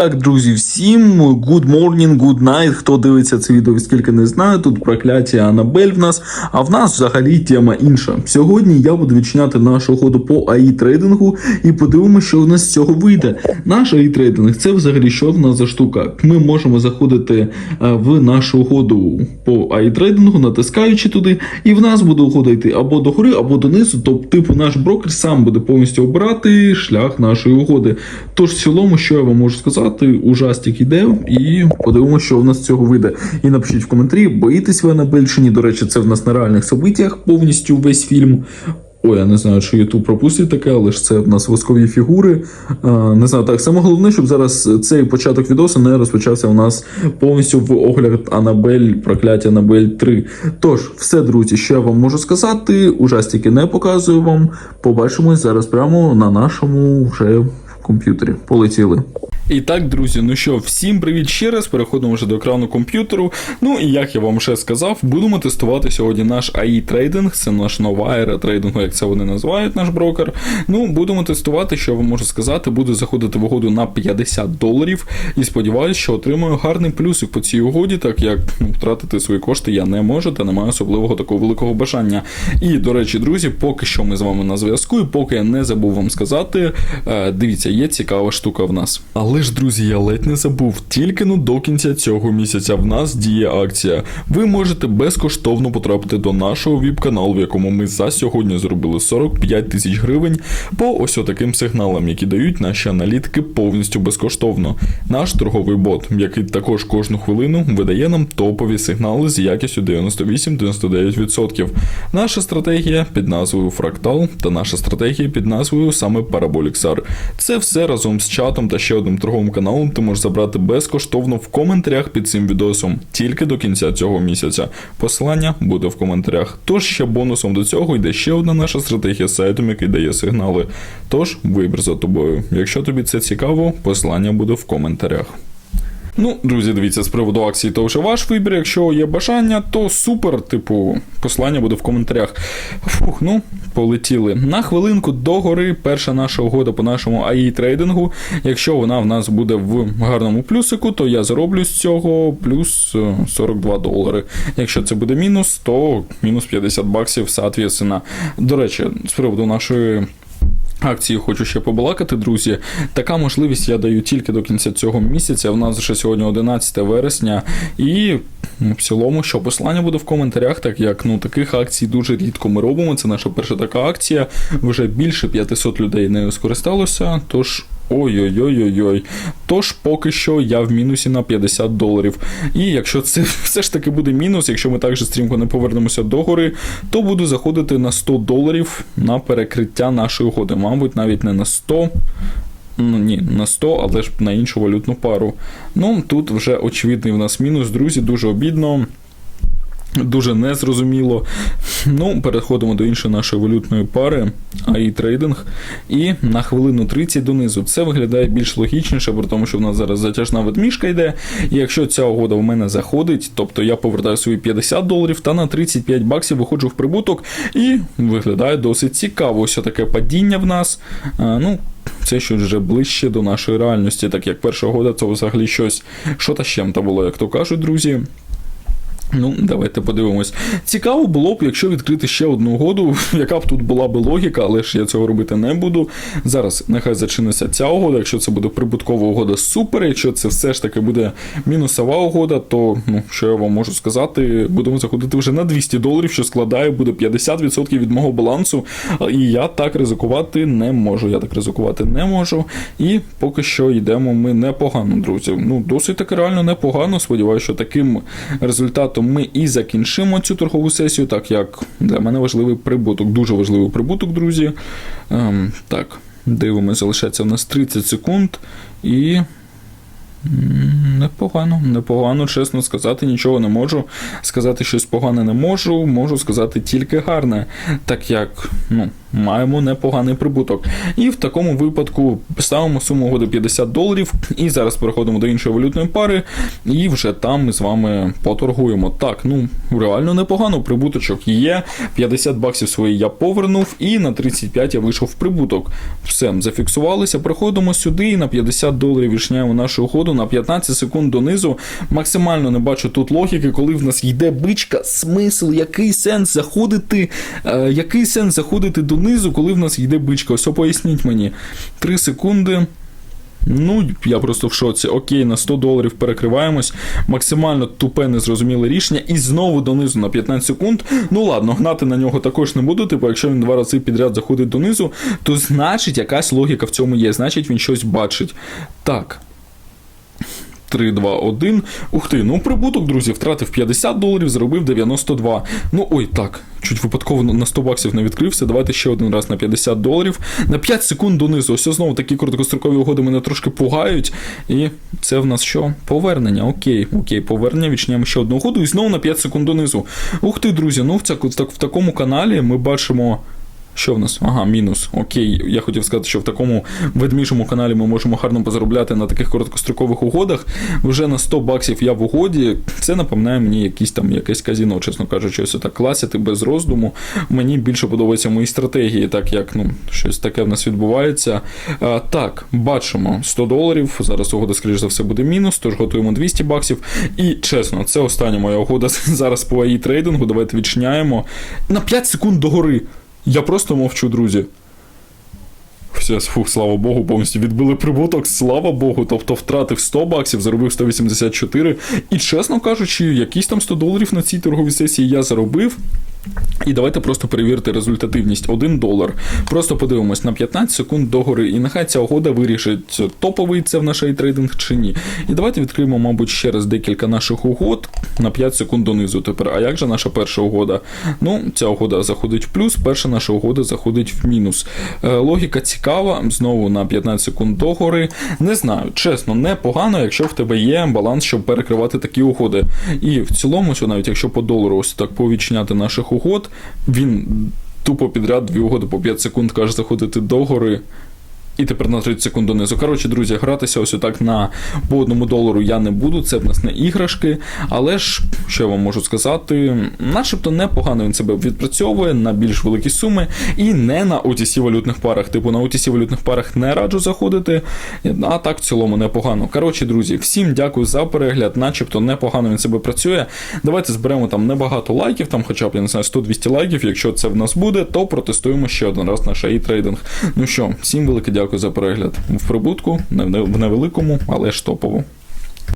Так, друзі, всім good morning, good night. Хто дивиться це відео, скільки не знаю. Тут прокляття Анабель в нас, а в нас взагалі тема інша. Сьогодні я буду відчиняти нашу угоду по АІ трейдингу і подивимося, що в нас з цього вийде. Наш АІ трейдинг це взагалі що в нас за штука. Ми можемо заходити е, в нашу угоду по АІ трейдингу, натискаючи туди, і в нас буде угода йти або до гори, або донизу. Тобто, типу, наш брокер сам буде повністю обирати шлях нашої угоди. Тож, в цілому, що я вам можу сказати, ужастик іде, і подивимося, що в нас цього вийде. І напишіть в коментарі, боїтесь ви Анабель чи. До речі, це в нас на реальних событиях повністю весь фільм. Ой, я не знаю, чи Ютуб пропустить таке, але ж це в нас воскові фігури. А, не знаю, так, саме головне, щоб зараз цей початок відосу не розпочався у нас повністю в огляд Анабель, прокляття Анабель 3. Тож, все, друзі, що я вам можу сказати, ужастики не показую вам. Побачимось зараз прямо на нашому вже комп'ютері. Полетіли. І так, друзі, ну що, всім привіт ще раз. Переходимо вже до екрану комп'ютеру. Ну і як я вам вже сказав, будемо тестувати сьогодні наш AI трейдинг. Це наш нова ера трейдингу, як це вони називають, наш брокер. Ну, будемо тестувати, що я вам можу сказати. Буду заходити в угоду на 50 доларів і сподіваюся, що отримаю гарний плюсик по цій угоді, так як ну, втратити свої кошти я не можу та не маю особливого такого великого бажання. І, до речі, друзі, поки що ми з вами на зв'язку, і поки я не забув вам сказати, е, дивіться, є цікава штука в нас. Але ж, друзі, я ледь не забув. Тільки ну до кінця цього місяця в нас діє акція. Ви можете безкоштовно потрапити до нашого віп-каналу, в якому ми за сьогодні зробили 45 тисяч гривень по ось отаким сигналам, які дають наші аналітики повністю безкоштовно. Наш торговий бот, який також кожну хвилину видає нам топові сигнали з якістю 98-99%. Наша стратегія під назвою Фрактал та наша стратегія під назвою саме Parabolic Це все разом з чатом та ще одним торговим каналом ти можеш забрати безкоштовно в коментарях під цим відосом тільки до кінця цього місяця. Посилання буде в коментарях. Тож ще бонусом до цього йде ще одна наша стратегія з сайтом, який дає сигнали. Тож вибір за тобою. Якщо тобі це цікаво, посилання буде в коментарях. Ну, друзі, дивіться, з приводу акції, то вже ваш вибір. Якщо є бажання, то супер. Типу, послання буде в коментарях. Фух, ну, полетіли. На хвилинку до гори перша наша угода по нашому AI трейдингу. Якщо вона в нас буде в гарному плюсику, то я зароблю з цього плюс е, 42 долари. Якщо це буде мінус, то мінус 50 баксів, соответственно. До речі, з приводу нашої. Акції хочу ще побалакати, друзі. Така можливість я даю тільки до кінця цього місяця. У нас вже сьогодні 11 вересня, і ну, в цілому, що послання буде в коментарях, так як ну таких акцій дуже рідко ми робимо. Це наша перша така акція. Вже більше 500 людей нею скористалося. Тож. Ой-ой-ой-ой-ой. Тож поки що я в мінусі на 50 доларів. І якщо це все ж таки буде мінус, якщо ми так же стрімко не повернемося до гори, то буду заходити на 100 доларів на перекриття нашої угоди. Мабуть, навіть не на 100. Ну ні, на 100, але ж на іншу валютну пару. Ну, тут вже очевидний в нас мінус, друзі, дуже обідно. Дуже незрозуміло. Ну, переходимо до іншої нашої валютної пари, AI трейдинг. І на хвилину 30 донизу. Це виглядає більш логічніше, при тому, що в нас зараз затяжна ведмішка йде. І якщо ця угода в мене заходить, тобто я повертаю свої 50 доларів та на 35 баксів виходжу в прибуток, і виглядає досить цікаво. Ось таке падіння в нас. А, ну, це щось вже ближче до нашої реальності, так як перша угода це взагалі щось, що та щем та було, як то кажуть, друзі. Ну, давайте подивимось. Цікаво було б, якщо відкрити ще одну угоду, яка б тут була б логіка, але ж я цього робити не буду. Зараз нехай зачиниться ця угода. Якщо це буде прибуткова угода, супер. Якщо це все ж таки буде мінусова угода, то ну що я вам можу сказати, будемо заходити вже на 200 доларів, що складає буде 50% від мого балансу. І я так ризикувати не можу. Я так ризикувати не можу. І поки що йдемо ми непогано, друзі. Ну, досить таки реально непогано. Сподіваюся, що таким результатом ми і закінчимо цю торгову сесію, так як для мене важливий прибуток, дуже важливий прибуток, друзі. Ем, так, дивимося, залишається в нас 30 секунд і. Непогано, непогано, чесно сказати, нічого не можу. Сказати щось погане не можу, можу сказати тільки гарне. Так як, ну, маємо непоганий прибуток. І в такому випадку ставимо суму угоди 50 доларів. І зараз переходимо до іншої валютної пари, і вже там ми з вами поторгуємо. Так, ну реально непогано. Прибуточок є. 50 баксів свої я повернув, і на 35 я вийшов в прибуток. Все, зафіксувалися. Приходимо сюди і на 50 доларів вішняємо нашу угоду на 15 секунд донизу. Максимально не бачу тут логіки, коли в нас йде бичка. Смисл, який сенс заходити, е, який сенс заходити донизу, коли в нас йде бичка? Ось поясніть мені. 3 секунди. Ну, я просто в шоці. Окей, на 100 доларів перекриваємось. Максимально тупе, незрозуміле рішення. І знову донизу на 15 секунд. Ну ладно, гнати на нього також не буду. Типу, якщо він два рази підряд заходить донизу, то значить якась логіка в цьому є. Значить він щось бачить. Так. 3, 2, 1. Ух ти, ну прибуток, друзі, втратив 50 доларів, заробив 92. Ну ой, так, чуть випадково на 100 баксів не відкрився. Давайте ще один раз на 50 доларів. На 5 секунд донизу. Ось знову такі короткострокові угоди мене трошки пугають. І це в нас що? Повернення. Окей, окей, повернення. Відчиняємо ще одну угоду і знову на 5 секунд донизу. Ух ти, друзі, ну в, ця, в, так- в такому каналі ми бачимо. Що в нас? Ага, мінус. Окей. Я хотів сказати, що в такому ведміжому каналі ми можемо гарно позаробляти на таких короткострокових угодах. Вже на 100 баксів я в угоді. Це напоминає мені якісь там якесь казіно, чесно кажучи, ось так класити без роздуму. Мені більше подобаються мої стратегії, так як ну, щось таке в нас відбувається. А, так, бачимо 100 доларів. Зараз угода, скоріш за все, буде мінус, тож готуємо 200 баксів. І чесно, це остання моя угода зараз по АІ трейдингу. Давайте відчиняємо. На 5 секунд догори. Я просто мовчу, друзі. Все, фух, слава Богу, повністю відбили прибуток, слава Богу. Тобто втратив 100 баксів, заробив 184. І чесно кажучи, якісь там 100 доларів на цій торговій сесії я заробив. І давайте просто перевірити результативність 1 долар. Просто подивимось на 15 секунд догори, і нехай ця угода вирішить, топовий це в наш трейдинг чи ні. І давайте відкриємо, мабуть, ще раз декілька наших угод на 5 секунд донизу. Тепер, а як же наша перша угода? Ну, ця угода заходить в плюс, перша наша угода заходить в мінус. Е, логіка цікава, знову на 15 секунд догори. Не знаю, чесно, непогано, якщо в тебе є баланс, щоб перекривати такі угоди. І в цілому, навіть якщо по долару ось так повідчиняти наших угод, він тупо підряд дві угоди по 5 секунд каже заходити догори. І тепер на 30 секунд донизу. Коротше, друзі, гратися ось отак на по одному долару я не буду. Це в нас не іграшки. Але ж, що я вам можу сказати, начебто непогано він себе відпрацьовує на більш великі суми і не на OTC валютних парах. Типу на OTC валютних парах не раджу заходити, а так в цілому непогано. Коротше, друзі, всім дякую за перегляд, начебто непогано він себе працює. Давайте зберемо там небагато лайків, там хоча б я не знаю 100-200 лайків. Якщо це в нас буде, то протестуємо ще один раз наш AI трейдинг. Ну що, всім велике дякую за перегляд в прибутку, не в невеликому, але ж топово.